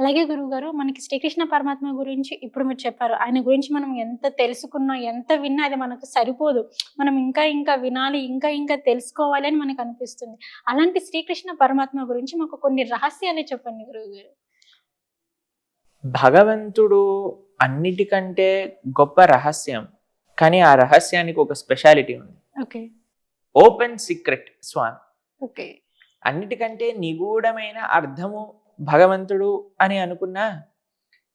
అలాగే గురువుగారు మనకి శ్రీకృష్ణ పరమాత్మ గురించి ఇప్పుడు మీరు చెప్పారు. ఆయన గురించి మనం ఎంత తెలుసుకున్నా ఎంత విన్నా అది మనకు సరిపోదు. మనం ఇంకా ఇంకా వినాలి ఇంకా ఇంకా తెలుసుకోవాలి అని మనకు అనిపిస్తుంది. అలాంటి శ్రీకృష్ణ పరమాత్మ గురించి మాకు కొన్ని రహస్యాలు చెప్పండి గురువుగారు. భగవంతుడు అన్నిటికంటే గొప్ప రహస్యం. కానీ ఆ రహస్యానికి ఒక స్పెషాలిటీ ఉంది. ఓకే. ఓపెన్ సీక్రెట్ స్వామి ఓకే. అన్నిటికంటే నిగూఢమైన అర్థము భగవంతుడు అని అనుకున్నా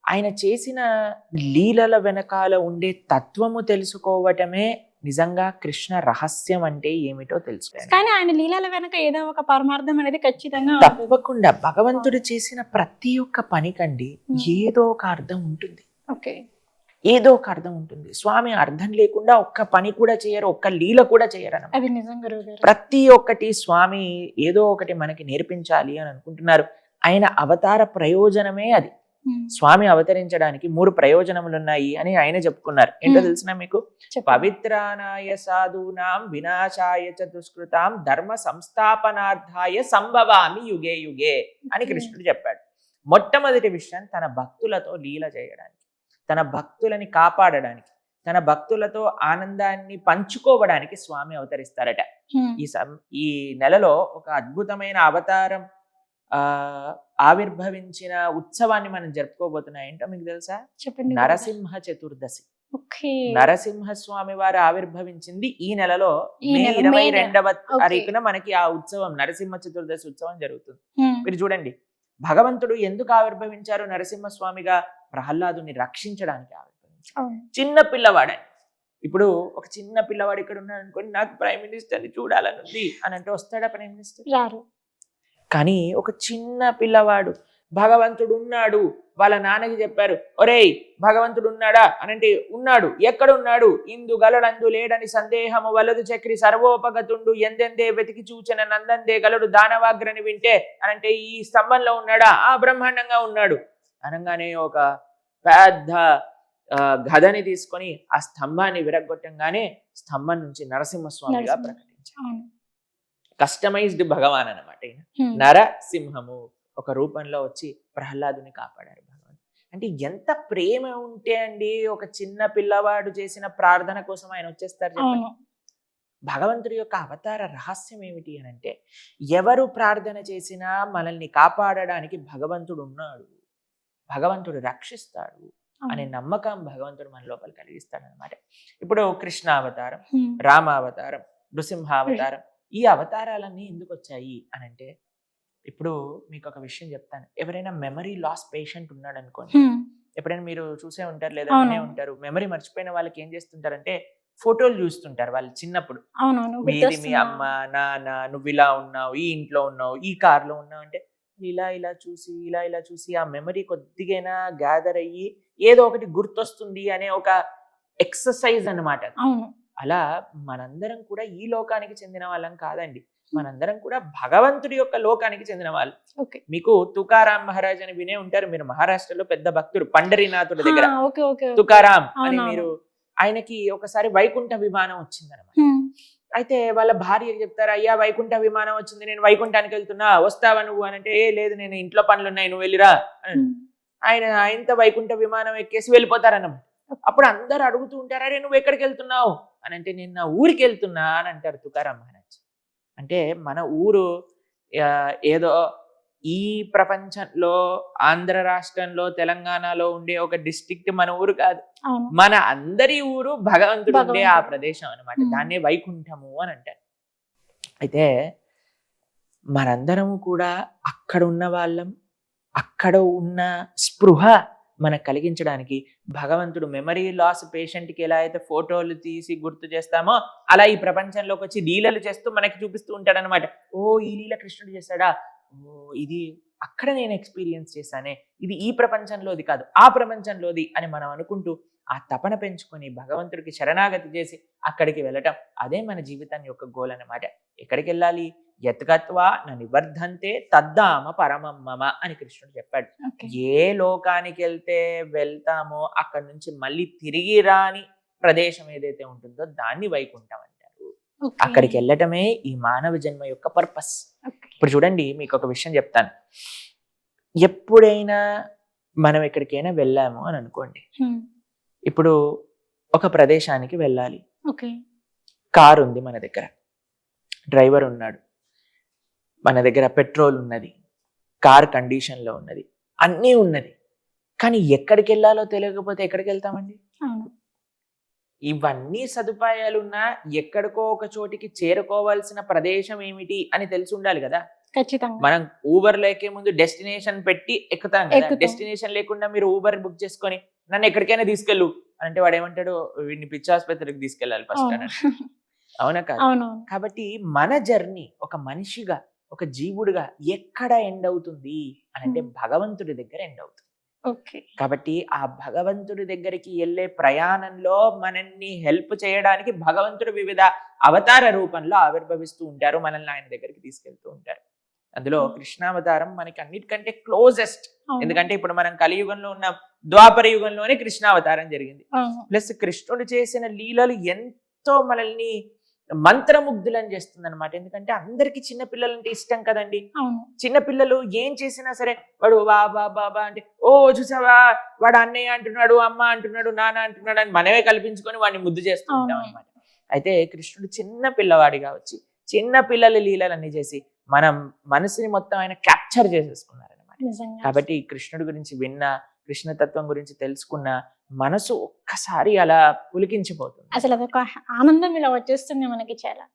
ఆయన చేసిన లీలల వెనకాల ఉండే తత్వము తెలుసుకోవటమే నిజంగా కృష్ణ రహస్యం అంటే ఏమిటో తెలుసుకోవాలి. కానీ ఆయన లీలల వెనక ఏదో ఒక పరమార్థం అనేది ఖచ్చితంగా. తప్పకుండా భగవంతుడు చేసిన ప్రతి ఒక్క పనికండి Hmm. ఏదో ఒక అర్థం ఉంటుంది. ఓకే. ఏదో ఒక అర్థం ఉంటుంది. స్వామి అర్థం లేకుండా ఒక్క పని కూడా చేయరు ఒక్క లీల కూడా చేయరు అది నిజం గురువుగారు ప్రతి ఒక్కటి స్వామి ఏదో ఒకటి మనకి నేర్పించాలి అని అనుకుంటున్నారు. ఆయన అవతార ప్రయోజనమే అది. స్వామి అవతరించడానికి మూడు ప్రయోజనములు ఉన్నాయి అని ఆయన చెప్పుకున్నారు. ఏంటో. తెలిసిన మీకు. పవిత్రానాయ సాధూనాం వినాశాయ చ దుష్కృతాం ధర్మ సంస్థాపనార్థాయ సంభవామి యుగే యుగే అని. కృష్ణుడు చెప్పాడు. మొట్టమొదటి విషయం తన భక్తులతో లీల చేయడానికి తన భక్తులని కాపాడడానికి తన భక్తులతో ఆనందాన్ని పంచుకోవడానికి స్వామి అవతరిస్తారట. ఈ సం- ఈ నెలలో ఒక అద్భుతమైన అవతారం ఆవిర్భవించిన ఉత్సవాన్ని మనం జరుపుకోబోతున్నాం ఏంటో మీకు తెలుసా? చెప్పండి. నరసింహ చతుర్దశి. నరసింహ స్వామి వారు ఆవిర్భవించింది ఈ నెలలో మే ఇరవై. రెండవ. తారీఖున మనకి ఆ ఉత్సవం నరసింహ చతుర్దశి ఉత్సవం జరుగుతుంది. మీరు చూడండి భగవంతుడు ఎందుకు ఆవిర్భవించారు నరసింహ స్వామిగా? ప్రహ్లాదుని రక్షించడానికి ఆవిర్భవించారు. చిన్న పిల్లవాడే. ఇప్పుడు ఒక చిన్న పిల్లవాడు ఇక్కడ ఉన్నాడు అనుకోండి నాకు ప్రైమ్ మినిస్టర్ని చూడాలని ఉంది అని అంటే వస్తాడా ప్రైమ్ మినిస్టర్? రారు. కానీ ఒక చిన్న పిల్లవాడు భగవంతుడు ఉన్నాడు వాళ్ళ నాన్నకి చెప్పారు ఒరేయ్ భగవంతుడు ఉన్నాడా అని అంటే ఉన్నాడు ఎక్కడ ఉన్నాడు ఇందు గలడందు లేడని సందేహము వలదు చక్రి సర్వోపగతుండు. ఎందెందే వెతికి చూచిన నందందే గలడు దానవాగ్రని వింటే అని అంటే ఈ స్తంభంలో ఉన్నాడా? ఆ బ్రహ్మాండంగా ఉన్నాడు. అనగానే ఒక పెద్ద గదని తీసుకొని ఆ స్తంభాన్ని విరగొట్టంగానే స్తంభం నుంచి నరసింహస్వామిగా నరసింహ. కస్టమైజ్డ్ భగవాన్ అనమాట నరసింహము ఒక రూపంలో వచ్చి ప్రహ్లాదుని కాపాడారు భగవాన్. అంటే ఎంత ప్రేమ ఉంటే అండి ఒక చిన్న పిల్లవాడు చేసిన ప్రార్థన కోసం ఆయన వచ్చేస్తారు భగవంతుడి యొక్క అవతార రహస్యం ఏమిటి అని అంటే ఎవరు ప్రార్థన చేసినా మనల్ని కాపాడడానికి భగవంతుడు ఉన్నాడు. భగవంతుడు రక్షిస్తాడు అనే. నమ్మకం భగవంతుడు మన లోపల కలిగిస్తాడు అనమాట ఇప్పుడు కృష్ణ అవతారం రామావతారం నృసింహావతారం ఈ అవతారాలన్నీ ఎందుకు వచ్చాయి అని అంటే ఇప్పుడు మీకు ఒక విషయం చెప్తాను. ఎవరైనా మెమరీ లాస్ పేషెంట్ ఉన్నాడు అనుకోండి ఎప్పుడైనా మీరు చూసే ఉంటారు లేదా. వినే ఉంటారు మెమరీ మర్చిపోయిన వాళ్ళకి ఏం చేస్తుంటారంటే ఫోటోలు చూస్తుంటారు వాళ్ళు చిన్నప్పుడు. మీది మీ. అమ్మ నాన్న నువ్వు ఇలా ఉన్నావు ఈ ఇంట్లో ఉన్నావు ఈ కార్లో ఉన్నావు అంటే ఇలా ఇలా చూసి ఇలా ఇలా చూసి ఆ మెమరీ కొద్దిగైనా గ్యాదర్ అయ్యి ఏదో ఒకటి గుర్తొస్తుంది అనే ఒక ఎక్సర్సైజ్ అన్నమాట అవును. అలా మనందరం కూడా ఈ లోకానికి చెందిన వాళ్ళం కాదండి. మనందరం కూడా భగవంతుడి యొక్క లోకానికి చెందిన వాళ్ళు. ఓకే. మీకు తుకారాం మహారాజ్ అని వినే ఉంటారు. మీరు మహారాష్ట్రలో పెద్ద భక్తుడు పండరీనాథుడి దగ్గర. తుకారాం అని. మీరు ఆయనకి ఒకసారి వైకుంఠ విమానం వచ్చిందనమాట అయితే వాళ్ళ భార్యకి చెప్తారు అయ్యా వైకుంఠ విమానం వచ్చింది. నేను వైకుంఠానికి వెళ్తున్నా. వస్తావా నువ్వు? అని అంటే ఏ లేదు. నేను ఇంట్లో పనులు ఉన్నాయి నువ్వు వెళ్ళిరా. ఆయన ఆయనతో వైకుంఠ విమానం ఎక్కేసి వెళ్ళిపోతారన్నమాట. అప్పుడు అందరు అడుగుతూ ఉంటారు అరే నువ్వు ఎక్కడికి వెళ్తున్నావు? అని అంటే నేను నా ఊరికి వెళ్తున్నా అని అంటారు తుకారాం మహారాజ్. అంటే మన ఊరు ఏదో ఈ ప్రపంచంలో ఆంధ్ర రాష్ట్రంలో తెలంగాణలో ఉండే ఒక డిస్ట్రిక్ట్ మన ఊరు కాదు. మన అందరి ఊరు భగవంతుడు ఉండే ఆ. ప్రదేశం అన్నమాట. Hmm. దాన్నే వైకుంఠము అని అంటారు. అయితే మనందరము కూడా అక్కడ ఉన్న వాళ్ళం అక్కడ ఉన్న స్పృహ మనకు కలిగించడానికి భగవంతుడు మెమరీ లాస్ పేషెంట్కి ఎలా అయితే ఫోటోలు తీసి గుర్తు చేస్తామో అలా ఈ ప్రపంచంలోకి వచ్చి లీలలు చేస్తూ మనకి చూపిస్తూ ఉంటాడనమాట ఓ ఈ లీల కృష్ణుడు చేశాడా? ఓ ఇది అక్కడ నేను ఎక్స్పీరియన్స్ చేశానే. ఇది ఈ ప్రపంచంలోది కాదు ఆ ప్రపంచంలోది అని మనం అనుకుంటూ ఆ తపన పెంచుకొని భగవంతుడికి శరణాగతి చేసి అక్కడికి వెళ్ళటం అదే మన జీవితాన్ని యొక్క గోల్ అనమాట ఎక్కడికి వెళ్ళాలి? యత్గత్వా నా నివర్ధంతే తద్దామ పరమమ్మమ అని కృష్ణుడు చెప్పాడు. ఏ లోకానికి వెళ్తే వెళ్తామో అక్కడ నుంచి మళ్ళీ తిరిగి రాని ప్రదేశం ఏదైతే ఉంటుందో దాన్ని వైకుంఠం అంటారు. అక్కడికి వెళ్ళటమే ఈ మానవ జన్మ యొక్క పర్పస్. ఇప్పుడు చూడండి మీకు ఒక విషయం చెప్తాను. ఎప్పుడైనా మనం ఎక్కడికైనా వెళ్ళాము అని అనుకోండి. ఇప్పుడు ఒక ప్రదేశానికి వెళ్ళాలి. ఓకే. కార్ ఉంది మన దగ్గర. డ్రైవర్ ఉన్నాడు. మన దగ్గర పెట్రోల్ ఉన్నది కార్ కండిషన్లో ఉన్నది అన్నీ ఉన్నది. కానీ ఎక్కడికి వెళ్ళాలో తెలియకపోతే ఎక్కడికి వెళ్తామండి? ఇవన్నీ సదుపాయాలున్నా ఎక్కడికో ఒక చోటికి చేరుకోవాల్సిన ప్రదేశం ఏమిటి అని తెలిసి ఉండాలి కదా? ఖచ్చితంగా. మనం ఊబర్లో ఎక్కే ముందు డెస్టినేషన్ పెట్టి ఎక్కుతాం కదా. డెస్టినేషన్ లేకుండా మీరు ఊబర్ బుక్ చేసుకొని నన్ను ఎక్కడికైనా తీసుకెళ్ళు అంటే వాడు ఏమంటాడు? వీడిని పిచ్చి ఆసుపత్రికి తీసుకెళ్ళాలి ఫస్ట్ అవును. కాదు? కాబట్టి మన జర్నీ ఒక మనిషిగా ఒక జీవుడుగా ఎక్కడ ఎండ్ అవుతుంది? అని అంటే. భగవంతుడి దగ్గర ఎండ్ అవుతుంది. ఓకే. కాబట్టి ఆ భగవంతుడి దగ్గరికి వెళ్ళే ప్రయాణంలో మనల్ని హెల్ప్ చేయడానికి భగవంతుడు వివిధ అవతార రూపంలో ఆవిర్భవిస్తూ ఉంటారు మనల్ని ఆయన దగ్గరికి తీసుకెళ్తూ ఉంటారు. అందులో. కృష్ణావతారం మనకి అన్నిటికంటే క్లోజెస్ట్. ఎందుకంటే ఇప్పుడు మనం కలియుగంలో ఉన్న ద్వాపర యుగంలోనే కృష్ణావతారం జరిగింది. ప్లస్ కృష్ణుడు చేసిన లీలలు ఎంతో మనల్ని మంత్రముగ్ధులని చేస్తుంది అనమాట ఎందుకంటే అందరికి చిన్న పిల్లలంటే ఇష్టం కదండి. అవును. చిన్న పిల్లలు ఏం చేసినా సరే వాడు బాబా బాబా అంటే ఓ చూసావా? వాడు అన్నయ్య అంటున్నాడు అమ్మ అంటున్నాడు నాన్న అంటున్నాడు అని మనమే కల్పించుకొని వాడిని ముద్దు చేస్తూ ఉంటాం. అనమాట అయితే కృష్ణుడు చిన్న పిల్లవాడిగా వచ్చి చిన్న పిల్లల లీలలన్నీ చేసి మనం మనసుని మొత్తం ఆయన క్యాప్చర్ చేసేసుకున్నారనమాట నిజంగా. కాబట్టి కృష్ణుడి గురించి విన్న కృష్ణతత్వం గురించి తెలుసుకున్న మనసు ఒక్కసారి అలా పులికించిపోతుంది. అసలు అదొక ఆనందం ఇలా వచ్చేస్తుంది మనకి చాలా.